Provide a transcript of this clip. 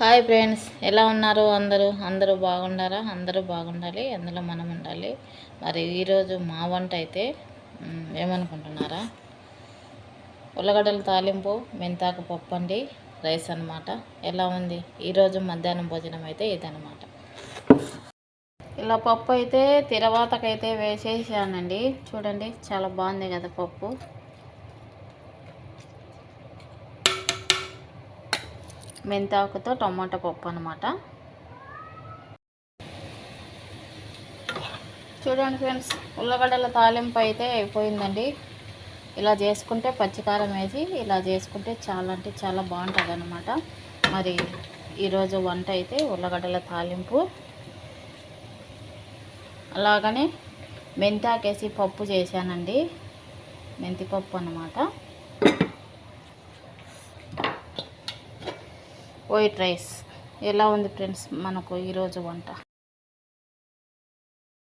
Hi friends ఎలా ఉన్నారు అందరూ? అందరూ బాగుండారా? అందరూ బాగుండాలి అందులో మనం ఉండాలి. మరి ఈరోజు మా వంట అయితే ఏమనుకుంటున్నారా? ఉల్లగడ్డల తాలింపు మెంతాకు పప్పు అండి రైస్ అన్నమాట. ఎలా ఉంది? ఈరోజు మధ్యాహ్నం భోజనం అయితే ఇదనమాట ఇలా పప్పు అయితే తిరవాతకైతే వేసేసానండి. చూడండి చాలా బాగుంది కదా పప్పు. మెంతాకుతో టమాటా పప్పు అనమాట చూడండి ఫ్రెండ్స్ ఉల్లగడ్డల తాలింపు అయితే అయిపోయిందండి. ఇలా చేసుకుంటే పచ్చికారం వేసి ఇలా చేసుకుంటే చాలా అంటే చాలా బాగుంటుంది అనమాట మరి ఈరోజు వంట అయితే ఉల్లగడ్డల తాలింపు. అలాగనే మెంతాకేసి పప్పు చేశానండి. మెంతి పప్పు వైట్ రైస్. ఎలా ఉంది ఫ్రెండ్స్? మనకు ఈరోజు వంట.